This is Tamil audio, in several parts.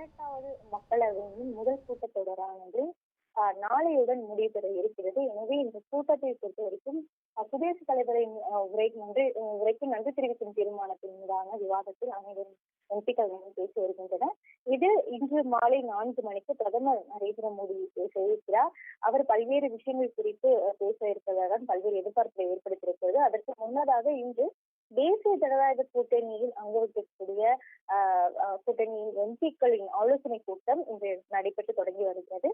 பதினெட்டாவது மக்களவையின் முதல் கூட்டத்தொடரானது நாளையுடன் முடிவுபெற இருக்கிறது. எனவே இந்த கூட்டத்தை பொறுத்தவரைக்கும் குடியரசுத் தலைவரின் உரை நன்றி உரைக்கு நன்றி தெரிவிக்கும் தீர்மானத்தின் மீதான விவாதத்தில் அனைவரும் எம்பிக்கள் வந்து பேசி வருகின்றனர். இது இன்று மாலை நான்கு மணிக்கு பிரதமர் நரேந்திர மோடி பேச இருக்கிறார். அவர் பல்வேறு விஷயங்கள் குறித்து பேச இருப்பதுடன் பல்வேறு எதிர்பார்ப்பை ஏற்படுத்தியிருக்கிறது. அதற்கு முன்னதாக இன்று தேசிய ஜனநாயக கூட்டணியில் அங்க வகிக்கக்கூடிய கூட்டணியின் எம்பிக்களின் ஆலோசனை கூட்டம் இன்று நடைபெற்று தொடங்கி வருகிறது.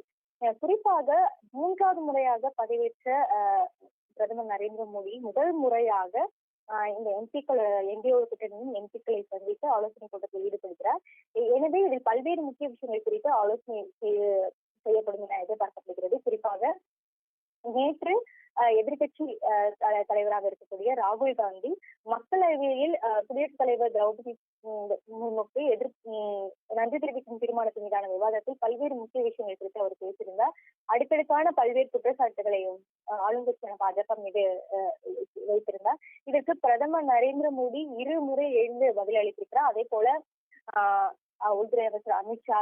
குறிப்பாக மூன்றாவது முறையாக பதவியேற்ற பிரதமர் நரேந்திர மோடி முதல் முறையாக இந்த எம்பிக்கள் என்டிஓ கூட்டணியின் எம்பிக்களை சந்தித்து ஆலோசனை கூட்டத்தில் ஈடுபடுகிறார். எனவே இதில் பல்வேறு முக்கிய விஷயங்கள் குறித்து ஆலோசனை செய்ய- செய்யப்படும் என எதிர்பார்க்கப்படுகிறது. குறிப்பாக நேற்று எதிர்கட்சி தலைவராக இருக்கக்கூடிய ராகுல் காந்தி மக்களவையில் ஆஹ் குடியரசுத் தலைவர் திரௌபதி உம், எதிர் உம், நன்றி தெரிவிக்கும் தீர்மானத்தின் மீதான விவாதத்தில் பல்வேறு முக்கிய விஷயங்கள் குறித்து அவர் பேசியிருந்தார். அடுக்கடுக்கான பல்வேறு குற்றச்சாட்டுகளையும் ஆளுங்கட்சியான பாஜக மீது ஆஹ் வைத்திருந்தார். இதற்கு பிரதமர் நரேந்திர மோடி இரு முறை எழுந்து பதிலளித்திருக்கிறார். அதே போல ஆஹ் உள்துறை அமைச்சர் அமித்ஷா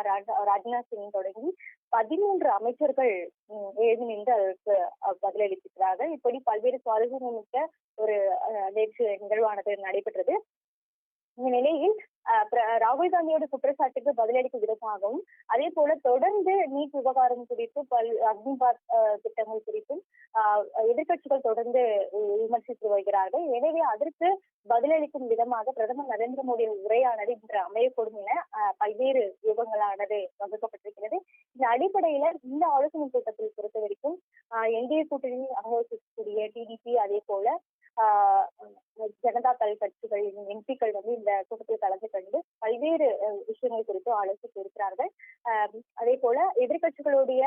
ராஜ்நாத் சிங் தொடங்கி பதிமூன்று அமைச்சர்கள் உம், நின்று அதற்கு அஹ், பதிலளித்திருக்கிறார்கள். இப்படி பல்வேறு சுவாரஸ்யமிக்க ஒரு அஹ், நேற்று நிகழ்வானது நடைபெற்றது. இந்த நிலையில் ராகுல் காந்தியோட குற்றச்சாட்டுக்கு பதிலளிக்கும் விதமாகவும் அதே போல தொடர்ந்து நீட் விவகாரம் குறித்து பல் அக்னிபாத் திட்டங்கள் குறித்தும் ஆஹ், தொடர்ந்து விமர்சித்து வருகிறார்கள். எனவே அதற்கு பதிலளிக்கும் விதமாக பிரதமர் நரேந்திர மோடியின் உரையானது இன்று அமையக்கூடும் என பல்வேறு யுகங்களானது வகுக்கப்பட்டிருக்கிறது. இந்த அடிப்படையில இந்த ஆலோசனை கூட்டத்தில் பொறுத்த வரைக்கும் என்டிஏ கூட்டணியில் அனுபவிக்கக்கூடிய டிடிபி அதே போல ஆஹ், ஜனதா தள் கட்சிகள் எம்பிக்கள் வந்து இந்த கூட்டத்தில் கலந்து கொண்டு பல்வேறு விஷயங்கள் குறித்து ஆலோசித்து இருக்கிறார்கள். ஆஹ், அதே போல எதிர்கட்சிகளுடைய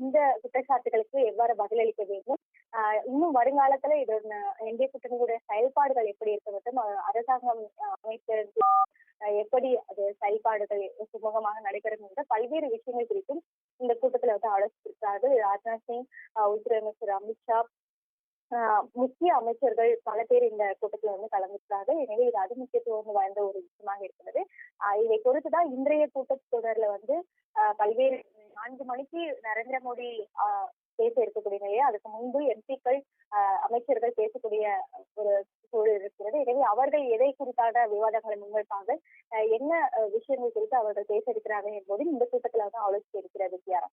இந்த குற்றச்சாட்டுகளுக்கு எவ்வாறு பதிலளிக்க வேண்டும்? ஆஹ், இன்னும் வருங்காலத்துல இதோட என்டிஏ கூட்டணியுடைய செயல்பாடுகள் எப்படி இருக்க வேண்டும்? அரசாங்கம் அமைச்சர் எப்படி அது செயல்பாடுகள் சுமூகமாக நடைபெறும் என்ற பல்வேறு விஷயங்கள் குறித்தும் இந்த கூட்டத்துல வந்து ஆலோசித்திருக்கிறார்கள். ராஜ்நாத் சிங் உள்துறை அமைச்சர் அமித்ஷா முக்கிய அமைச்சர்கள் பல பேர் இந்த கூட்டத்தில் வந்து கலந்துக்கிறார்கள் எனவே இது அதி முக்கியத்துவம் வாய்ந்த ஒரு விஷயமாக இருக்கிறது. இதை பொறுத்துதான் இன்றைய கூட்டத்தொடர்ல வந்து ஆஹ், பல்வேறு நான்கு மணிக்கு நரேந்திர மோடி ஆஹ், பேச இருக்கக்கூடிய நிலையை அதுக்கு முன்பு எம்பிக்கள் அமைச்சர்கள் பேசக்கூடிய ஒரு சூழல் இருக்கிறது. எனவே அவர்கள் எதை குறித்தான விவாதங்களை முன்வைப்பாங்க என்ன விஷயங்கள் குறித்து அவர்கள் பேச இருக்கிறார்கள் என்பதும் இந்த கூட்டத்துல வந்து ஆலோசிக்க இருக்கிறது தியாரா